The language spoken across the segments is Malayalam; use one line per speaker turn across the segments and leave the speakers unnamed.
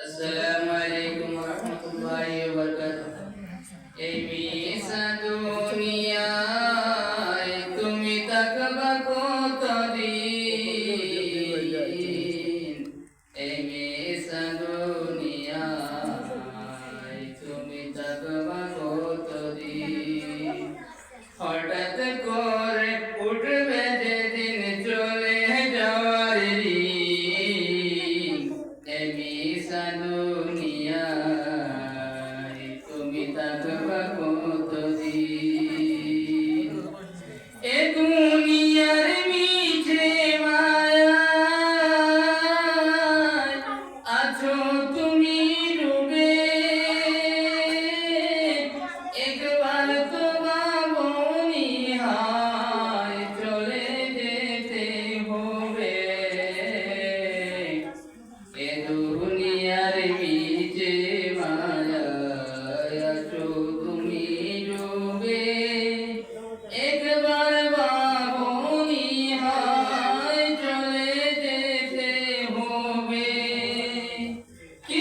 അസ്സലാമു അലൈക്കും വറഹ്മത്തുള്ളാഹി 주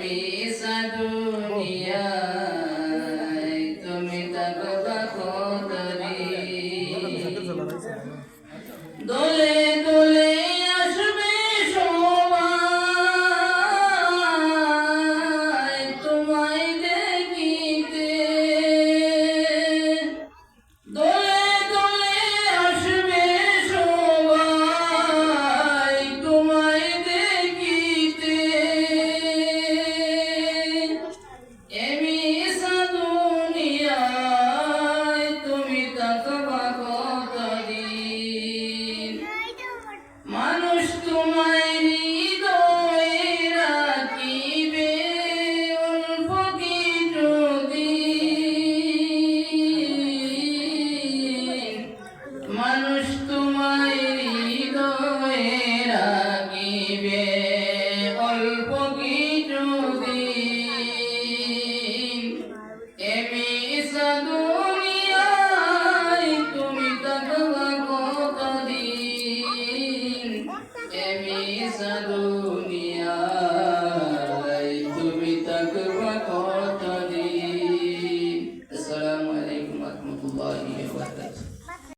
me saduni ಜೀವೇ